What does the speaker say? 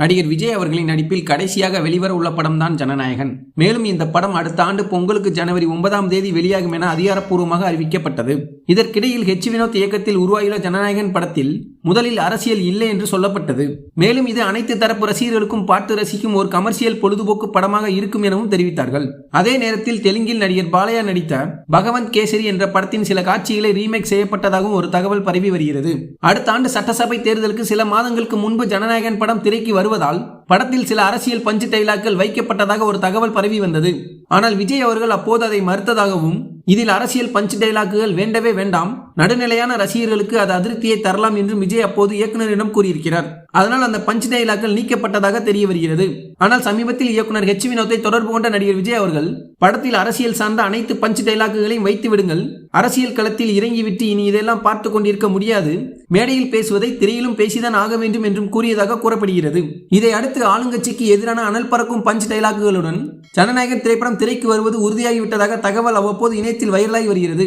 நடிகர் விஜய் அவர்களின் நடிப்பில் கடைசியாக வெளிவர உள்ள படம் தான் ஜனநாயகன். மேலும் இந்த படம் அடுத்த ஆண்டு பொங்கலுக்கு ஜனவரி ஒன்பதாம் தேதி வெளியாகும் என அதிகாரப்பூர்வமாக அறிவிக்கப்பட்டது. இதற்கிடையில் ஹெச் வினோத் இயக்கத்தில் உருவாகியுள்ள ஜனநாயகன் படத்தில் முதலில் அரசியல் இல்லை என்று சொல்லப்பட்டது. மேலும் இது அனைத்து தரப்பு ரசிகர்களுக்கும் பாட்டு ரசிக்கும் ஒரு கமர்ஷியல் பொழுதுபோக்கு படமாக இருக்கும் எனவும் தெரிவித்தார்கள். அதே நேரத்தில் தெலுங்கில் நடிகர் பாலையா நடித்த பகவந்த் கேசரி என்ற படத்தின் சில காட்சிகளை ரீமேக் செய்யப்பட்டதாகவும் ஒரு தகவல் பரவி வருகிறது. அடுத்த ஆண்டு சட்டசபை தேர்தலுக்கு சில மாதங்களுக்கு முன்பு ஜனநாயகன் படம் திரைக்கு வருவதால் படத்தில் சில அரசியல் பஞ்சு டைலாக்கள் வைக்கப்பட்டதாக ஒரு தகவல் பரவி வந்தது. ஆனால் விஜய் அவர்கள் அப்போது அதை மறுத்ததாகவும் இதில் அரசியல் பஞ்ச் டைலாக்குகள் வேண்டவே வேண்டாம். நடுநிலையான ரசிகர்களுக்கு அது அதிருப்தியை தரலாம் என்று விஜய் அப்போது இயக்குனரிடம் கூறியிருக்கிறார். அதனால் அந்த பஞ்ச் டைலாக்கள் நீக்கப்பட்டதாக தெரிய வருகிறது. ஆனால் சமீபத்தில் இயக்குனர் ஹெச் வினோத்தை தொடர்பு கொண்ட நடிகர் விஜய் அவர்கள் படத்தில் அரசியல் சார்ந்த அனைத்து பஞ்ச் டைலாக்குகளையும் வைத்து விடுங்கள். அரசியல் களத்தில் இறங்கிவிட்டு இனி இதெல்லாம் பார்த்து கொண்டிருக்க முடியாது. மேடையில் பேசுவதை திரையிலும் பேசிதான் ஆக வேண்டும் என்றும் கூறியதாக கூறப்படுகிறது. இதை அடுத்து ஆளுங்கட்சிக்கு எதிரான அனல் பறக்கும் பஞ்ச் டைலாக்குகளுடன் ஜனநாயகன் திரைப்படம் திரைக்கு வருவது உறுதியாகிவிட்டதாக தகவல் அவ்வப்போது இணையத்தில் வைரலாகி வருகிறது.